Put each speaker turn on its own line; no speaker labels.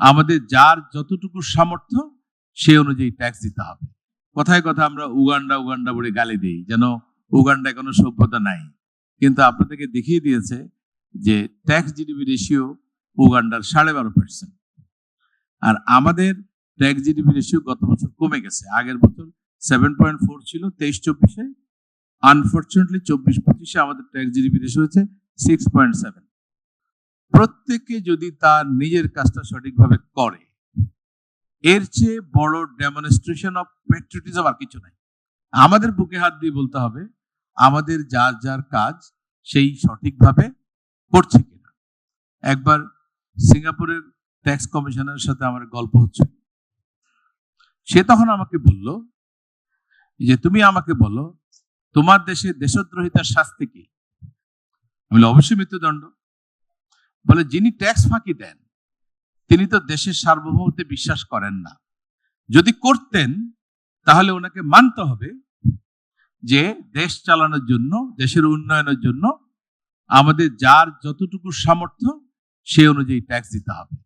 আমাদের যার যতটুকু সামর্থ্য, সে অনুযায়ী ট্যাক্স দিতে হবে। কথায় কথা আমরা উগান্ডা উগান্ডা বলে গালি দিই, যেন উগান্ডায় কোনো সভ্যতা নাই। কিন্তু আপনাদেরকে দেখিয়ে দিয়েছে যে ট্যাক্স জিডিপি রেশিও উগান্ডার সাড়ে বারো পার্সেন্ট আর আমাদের ট্যাক্স জিডিপি রেশিও গত বছর কমে গেছে। আগের বছর সেভেন পয়েন্ট ফোর ছিল, তেইশ চব্বিশে। আনফর্চুনেটলি চব্বিশ পঁচিশে আমাদের ট্যাক্স জিডিপি রেশিও হচ্ছে সিক্স পয়েন্ট সেভেন প্রত্যেকে যদি তার নিজের কাজটা সঠিকভাবে করে, এর চেয়ে বড় ডেমনস্ট্রেশন অফ প্যাট্রিয়টিজম আর কিছু নাই। আমাদের বুকে হাত দিয়ে বলতে হবে, আমাদের যার যার কাজ সেই সঠিকভাবে করছে কিনা। একবার সিঙ্গাপুরের ট্যাক্স কমিশনারের সাথে আমার গল্প হচ্ছে। সে তখন আমাকে বলল যে, তুমি আমাকে বলো, তোমার দেশে দেশদ্রোহিতার শাস্তি কি? অবশ্যই মৃত্যুদণ্ড। বলে, যিনি ট্যাক্স ফাঁকি দেন, তিনি তো দেশের সার্বভৌমত্বে বিশ্বাস করেন না। যদি করতেন, তাহলে ওনাকে মানতে হবে যে, দেশ চালানোর জন্য, দেশের উন্নয়নের জন্য আমাদের যার যতটুকু সামর্থ্য, সে অনুযায়ী ট্যাক্স দিতে হবে।